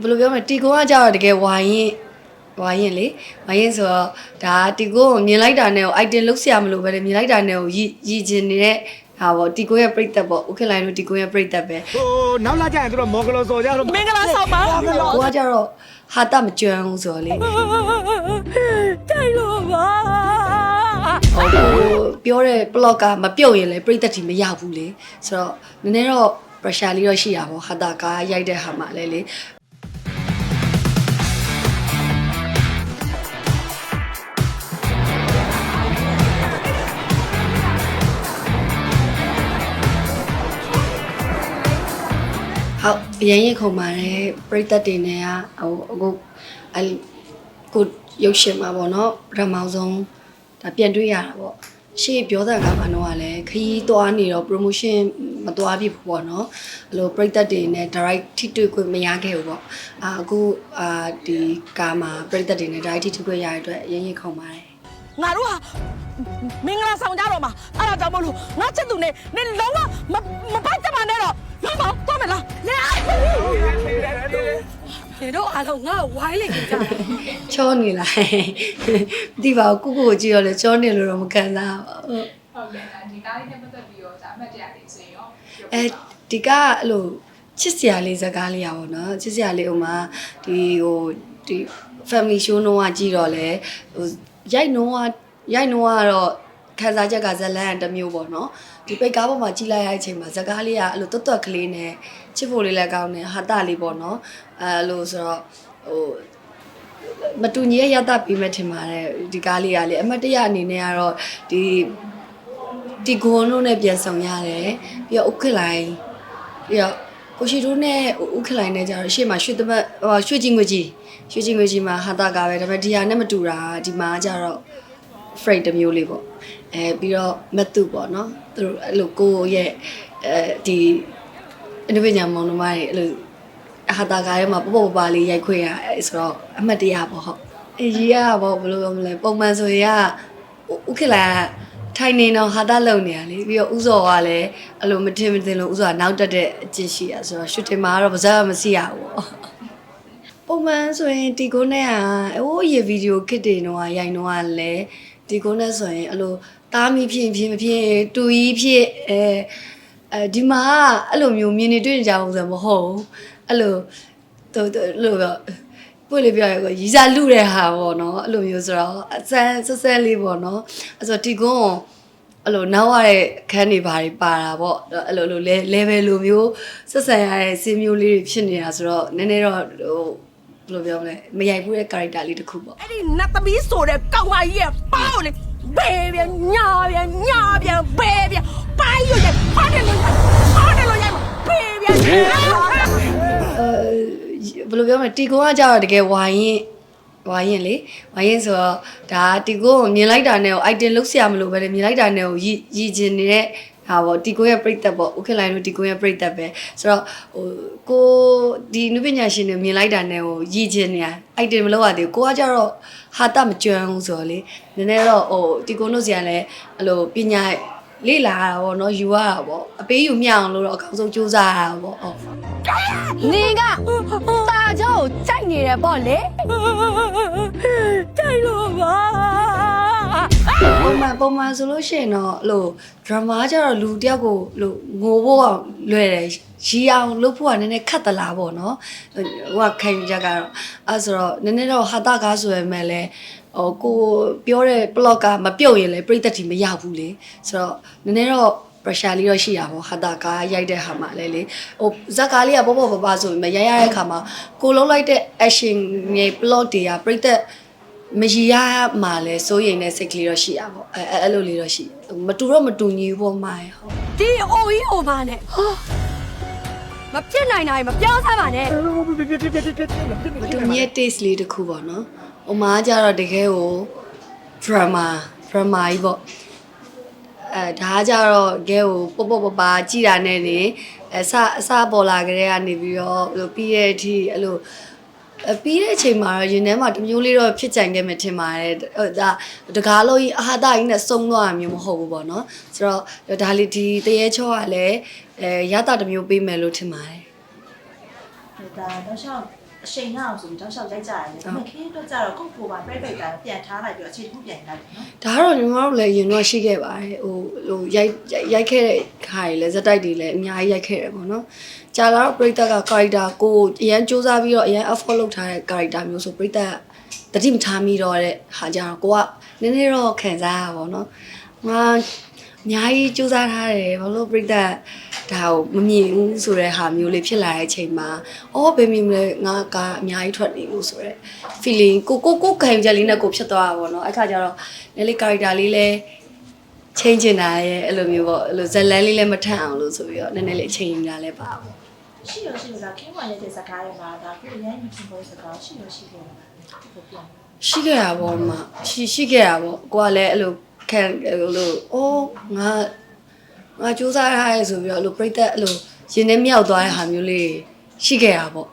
ဘယ်လိုပြောမလဲတီကွန်ကကြတော့တကယ်ဝိုင်းရင်ဝိုင်းရင်လေဝိုင်းရင်ဆိုတော့ဒါတီကွန်ကိုမြင်လိုက်တာနဲ့ကို item လုတ်ဆရာမလို့ပဲလေမြင်လိုက်တာနဲ့ကိုရည်ရည်ချင်နေတဲ့ဟာပေါ့တီကွန်ရဲ့ပြိသက်ပေါ့ဥက္ကလိုင်းတို့တီကွန်ရဲ့ပြိသက်ပဲဟိုနောက်လာကြရင်တို့မော်ဂလောစော်ကြတော့မင်္ဂလာဆောင်ပါကိုကကြတော့ဟာတမကြွမ်းဘူးဆိုတော့လေတိုက်လို့ပါဟိုကိုပြောတဲ့ blog ကမပြုတ်ရင်လည်းပြိသက်တီမရဘူးလေဆိုတော့နည်းနည်းတော့ pressure လေးတော့ရှိတာပေါ့ဟာတာကားရိုက်တဲ့ဟာမှာလည်းလေဟုတ်အရင်ရင်ခုံပါတယ်ပြိသက်တွေနဲ့ကဟိုအခုအဲကိုရုပ်ရှင်မှာပေါ့နော်ပထမဆုံးဒါပြန်တွေ့ရတာပေါ့ရှေ့ပြောတဲ့ကမှတော့ကလည်းခရီးသွားနေတော့ promotion မသွားပြဘူးပေါ့နော်အဲ့လိုပြိသက်တွေနဲ့ direct ထိတွေ့ခွင့်မရခဲ့ဘူးပေါ့အာအခုအာဒီကားမှာပြိသက်တွေနဲ့ direct ထိတွေ့ခွင့်ရတဲ့အတွက်အရင်ရင်ခုံပါတယ်ငါတို့ဟာမင်္ဂလာဆောင်ကြတော့မှာအဲ့ဒါကြောင့်မလို့ငါချစ်သူနဲ့နင်လုံးဝမမပိုက်ကြပါနဲ့တော့လာပါသွားမယ်လားလေနေတော့အားလုံးငါဝိုင်းလိုက်ကြတယ်ချောနေလားမသိပါဘူးကိုကိုကိုကြည့်တော့လေချောနေလို့တော့မခံစားဘူးဟုတ်ဟုတ်ကဲ့ဒါဒီကားလေးနဲ့ပတ်သက်ပြီးတော့ဒါအမှတ်တရလေးဆိုရင်ရော အဲဒီကအဲ့လိုချစ်စရာလေးဇာတ်ကားလေးอ่ะဗောနော်ချစ်စရာလေးဥမာဒီဟိုဒီ family show နှုန်းကကြည့်တော့လေဟိုရိုက်နှုန်းကရိုက်နှုန်းကတော့ခန်းစားချက်ကဇလန်တစ်မျိုးပေါ့နော်ဒီပိတ်ကားပေါ်မှာကြည့်လိုက်ရတဲ့အချိန်မှာဇာတ်ကားလေးကအဲ့လိုတွတ်တွတ်ကလေးနဲ့ချစ်ဖို့လေးလည်းကောင်းတယ်ဟာတလေးပေါ့နော်အဲ့လိုဆိုတော့ဟိုမတူညီရဲ့ရတပြီးမဲ့ထင်ပါတယ်ဒီကားလေးကလေအမတ်တရအနေနဲ့ကတော့ဒီ ဒီဂွန်တို့နဲ့ပြန်ဆောင်ရတယ်ပြီးတော့ဥက္ကလိုင်းပြီးတော့ကိုရှိတို့နဲ့ဥက္ကလိုင်းနဲ့ကြတော့ရှေ့မှာရွှေသမက်ဟိုရွှေကြီးငွေကြီးရွှေကြီးငွေကြီးမှာဟာတာကားပဲဒါပေမဲ့ဒီဟာနဲ့မတူတာဒီမှာကြတော့ freight တစ်မျိုးလေးပေါ့အဲပြီးတော့မတ်တူပေါ့နော်သူတို့အဲ့လိုကိုယ့်ရဲ့အဲဒီအနုပညာမောင်နှမတွေအဲ့လိုဟာတာကားထဲမှာပေါ့ပေါ့ပါပါလေးရိုက်ခွင့်ရအဲဆိုတော့အမှတ်တရပေါ့ဟုတ်အေးကြီးရပေါ့ဘယ်လိုပြောမလဲပုံမှန်ဆိုရင်ကဥက္ကလာ ထိုင်နေတော့ဟာတာလုံနေရလေပြီးတော့ဥစော်ကလည်းအဲ့လိုမထင်မထင်လို့ဥစော်ကနောက်တက်တဲ့အကျင့်ရှိရဆိုတော့ရှူတင်မှာကတော့ပါဇက်မစီရဘူးပေါ့ပုံမှန်ဆိုရင်ဒီကုန်းနဲ့ကအိုးရေဗီဒီယိုခစ်တွေတော့ရိုက်တော့ကလည်းဒီကုန်းနဲ့ဆိုရင်အဲ့လိုတားမိဖြစ်ဖြစ်မဖြစ်တူကြီးဖြစ်အဲအဲဒီမှာအဲ့လိုမျိုးမြင်နေတွေ့နေကြအောင်ဆိုမဟုတ်ဘူးအဲ့လိုတော့တော့လို့တော့ ပွင့်လေးပြောရကိုရီစာလူတဲ့ဟာပေါ့နော်အဲ့လိုမျိုးဆိုတော့အစမ်းဆက်ဆက်လေးပေါ့နော်အဲ့ဆိုတီကွန်းအဲ့လိုနောက်ရတဲ့ခန်းတွေဘာတွေပါတာပေါ့အဲ့လိုလို level လိုမျိုးဆက်ဆံရတဲ့စီမျိုးလေးတွေဖြစ်နေတာဆိုတော့နည်းနည်းတော့ဟိုဘယ်လိုပြောမလဲမရိုက်ဘူးတဲ့ character လေးတစ်ခုပေါ့အဲ့ဒီနတ်သမီးဆိုတဲ့ကောင်မကြီးရဲ့ပေါက်လေဘယ်ပြန်ညာပြန်ညာပြန်ဘယ်ပြန်ပိုင်းရွက်ဖားတယ်လို့ဖားတယ်လို့ရိုက်ဘယ်ပြန်အဲ ဘယ်လိုပြောမလဲတီကွန်ကကြတော့တကယ်ဝိုင်းရင်ဝိုင်းရင်လေဝိုင်းရင်ဆိုတော့ဒါတီကွန်ကိုမြင်လိုက်တာနဲ့ကို item လုတ်ဆရာမလို့ပဲလေမြင်လိုက်တာနဲ့ကိုရည်ရည်ချင်နေတဲ့ဟာပေါ့တီကွန်ရဲ့ပြိသက်ပေါ့ဥက္ကလိုင်းတို့တီကွန်ရဲ့ပြိသက်ပဲဆိုတော့ဟိုကိုဒီနုပညာရှင်တွေမြင်လိုက်တာနဲ့ကိုရည်ချင်နေတာ item မလုပ်ရသေးဘူးကိုကကြတော့ဟာတမကြွမ်းဘူးဆိုတော့လေနည်းနည်းတော့ဟိုတီကွန်တို့စီကလည်းအဲ့လိုပညာ လေ့လာရတာပေါ့နော်ယူရတာပေါ့အပေးယူမျှအောင်လို့တော့အကောင်းဆုံးစူးစမ်းရတာပေါ့ဟုတ် နင်ကตาเจ้าကိုကြိုက်နေတယ်ပေါ့လေ တိုက်လို့ပါ ပုံမှန်ပုံမှန်ဆိုလို့ရှိရင်တော့အဲ့လို drama ကျတော့လူတယောက်ကိုလို့ငိုဖို့အောင်လွယ်တယ်ရီအောင်လုပ်ဖို့ကနည်းနည်းခက်သလားပေါ့နော်ဟိုကခိုင်ချက်ကတော့အဲဆိုတော့နည်းနည်းတော့ဟာတာကားဆိုရမယ်လဲဟိုကိုပြောတဲ့ blog ကမပြုတ်ရင်လည်းပြိသက်တီမရဘူးလေဆိုတော့နည်းနည်းတော့ pressure လေးတော့ရှိတာပေါ့ဟာတာကားရိုက်တဲ့ဟာမှာလည်းလေဟိုဇက်ကားလေးကပေါ့ပေါ့ပပဆိုရင်မရိုက်ရတဲ့ခါမှာကိုလုံးလိုက်တဲ့ action ရဲ့ plot တွေကပြိသက် မရီရမှာလဲစိုးရိမ်တဲ့စိတ်ကလေးတော့ရှိရပါဘောအဲအဲအဲ့လိုလေးတော့ရှိတယ်မတူတော့မတူညီဘူးပေါ့မိုင်းဟုတ်ဒီအိုကြီးအိုမနဲ့ဟာမဖြစ်နိုင်နိုင်မပြောစမ်းပါနဲ့မတူညီရဲ့ taste လေးတစ်ခုပေါ့နော်ဟိုမှာကျတော့တကယ်ကို drama drama ကြီးပေါ့အဲဒါကကြတော့တကယ်ကိုပေါ့ပေါ့ပပကြည်တာနဲ့နေအစအစပေါ်လာကြတဲ့ကနေပြီးတော့ဘယ်လိုပြီးရဲ့အထိအဲ့လိုအ ပြီးတဲ့အချိန်မှာတော့ရင်ထဲမှာတစ်မျိုးလေးတော့ဖြစ်ကြံခဲ့မှထင်ပါတယ်ဟိုဒါတကားလို့အာဟာတကြီးနဲ့စုံသွားတာမျိုးမဟုတ်ဘူးပေါ့နော်ဆိုတော့ဒါလေးဒီတရေချောကလည်းအဲရတာတစ်မျိုးပေးမယ်လို့ထင်ပါတယ်ဒါတော့ရှောက် အချိန်ရအောင်ဆိုပြီးတော့ရှောက်ရိုက်ကြရတယ်ဒါပေမဲ့ခင်းအတွက်ကြတော့ကိုယ့်ကိုယ်ပါပြိပိတ်တာပြန်ထားလိုက်ပြီးအခြေတစ်ခုပြန်လိုက်နော်ဒါကတော့ညီမတို့လည်းရင်တော့ရှိခဲ့ပါတယ်ဟိုဟိုရိုက်ရိုက်ခဲ့တဲ့ခါတွေလည်းဇက်တိုက်တွေလည်းအများကြီးရိုက်ခဲ့တယ်ပေါ့နော်ကြာလာတော့ပရိသတ်က character ကိုအရန်စူးစမ်းပြီးတော့အရန် effort လုပ်ထားတဲ့ character မျိုးဆိုပရိသတ်တတိမထားမိတော့တဲ့ဟာကြတော့ကိုကနည်းနည်းတော့ခံစားရပါတော့နော်ငါအများကြီးစူးစမ်းထားတယ်ဘာလို့ပရိသတ် ဒါကိုမမြင်ဘူးဆိုတဲ့ဟာမျိုးလေးဖြစ်လာတဲ့အချိန်မှာအော်ဘယ်မြင်မလဲငါကအများကြီးထွက်နေလို့ဆိုတဲ့ feeling ကိုကိုကိုခံယူချက်လေးနဲ့ကိုဖြစ်သွားတာပေါ့နော်အဲ့ခါကျတော့နည်းလေး character လေးလည်းချင်းချင်တာရဲ့အဲ့လိုမျိုးပေါ့အဲ့လိုဇက်လန်းလေးလည်းမထန့်အောင်လို့ဆိုပြီးတော့နည်းနည်းလေးအချိန်ယူတာလည်းပါပေါ့ရှိရရှိရခင်းဝင်တဲ့စကားတွေမှာဒါကိုအရင်မြင်ဖို့စကားရှိရရှိတယ်ဟုတ်ပြန်ရှိခဲ့တာပေါ့မရှိရှိခဲ့တာပေါ့ကိုကလည်းအဲ့လိုခံအဲ့လိုအိုးငါ ငါစူးစမ်းထားရဲဆိုပြီးတော့အဲ့လိုပြိသက်အဲ့လိုရင်ထဲမြောက်သွားတဲ့ဟာမျိုးလေးရှိခဲ့တာပေါ့